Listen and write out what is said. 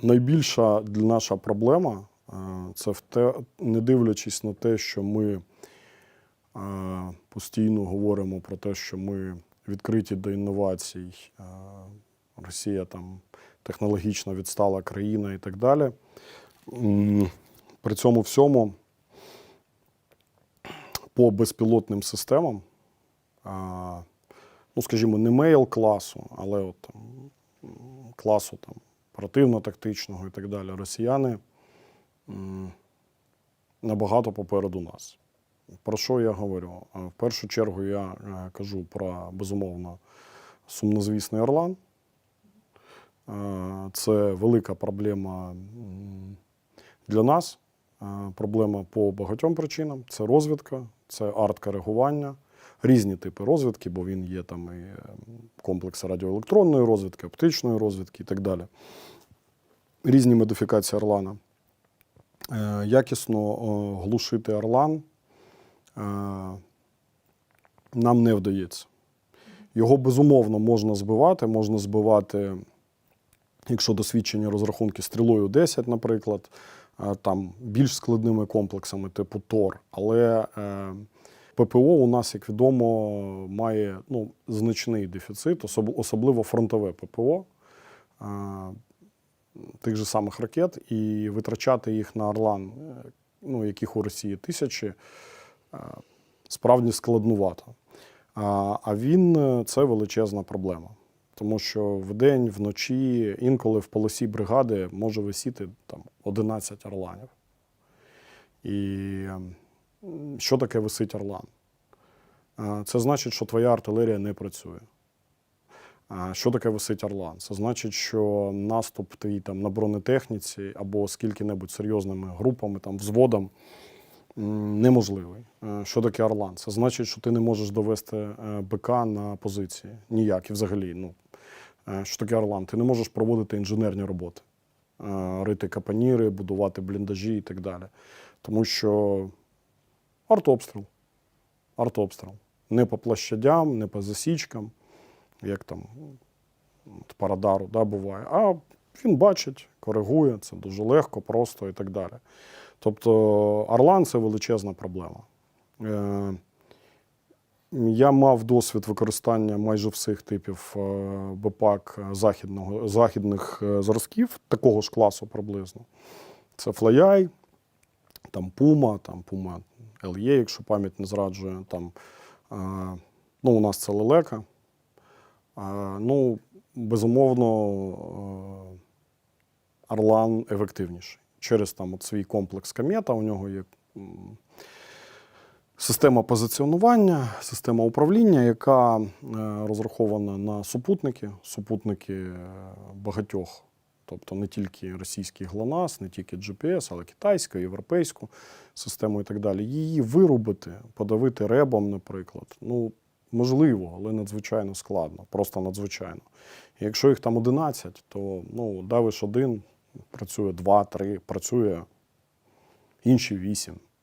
найбільша наша проблема е, це в те, не дивлячись на те, що ми е, постійно говоримо про те, що ми відкриті до інновацій, е, Росія там технологічно відстала країна і так далі. При цьому всьому по безпілотним системам, ну, скажімо, не мейл класу, але от класу там, оперативно-тактичного і так далі, росіяни набагато попереду нас. Про що я говорю? В першу чергу я е, кажу про безумовно сумнозвісний Орлан. Е, Це велика проблема для нас. Е, Проблема по багатьом причинам: це розвідка, це арт-коригування, різні типи розвідки, бо він є там і е, комплекс радіоелектронної розвідки, оптичної розвідки і так далі. Різні модифікації Орлана. Е, Якісно глушити Орлан е, нам не вдається. Його безумовно можна збивати, можна збивати, якщо досвідчені розрахунки стрілою 10, наприклад, там більш складними комплексами, типу ТОР. Але ППО у нас, як відомо, має ну, значний дефіцит, особливо фронтове ППО тих же самих ракет, і витрачати їх на Орлан, е, ну, яких у Росії тисячі, е, справді складнувато. А а він е, це величезна проблема. Тому що вдень, вночі, інколи в полосі бригади може висіти там 11 орланів. І ем, що таке висить орлан? Е, Це значить, що твоя артилерія не працює. Що таке висить Орлан? Це значить, що наступ твій там на бронетехніці або скільки-небудь серйозними групами, там, взводом неможливий. Е, Що таке Орлан? Це значить, що ти не можеш довести е, БК на позиції ніяк і взагалі. Ну, е, що таке Орлан? Ти не можеш проводити інженерні роботи, Е, рити капаніри, будувати бліндажі і так далі. Тому що артобстріл. Артобстріл. Не по площадям, не по засічкам як там по радару да, буває. А він бачить, коригує, це дуже легко, просто і так далі. Тобто Орлан це величезна проблема. Е, я мав досвід використання майже всіх типів е, БПАК західного, західних е, зразків, такого ж класу приблизно. Це Fly там Puma, там Puma LE, якщо пам'ять не зраджує. Там, е, ну, у нас це лелека. А, Ну, безумовно, е, Орлан ефективніший. Через там от свій комплекс комета. У нього є система позиціонування, система управління, яка е, розрахована на супутники, супутники е, багатьох. Тобто не тільки російський ГЛОНАСС, не тільки GPS, але китайську, європейську систему і так далі. Її вирубити, подавити ребом, наприклад. Ну, можливо, але надзвичайно складно, просто надзвичайно. І якщо їх там 11, то ну, давиш один, працює два, три, працює інші вісім.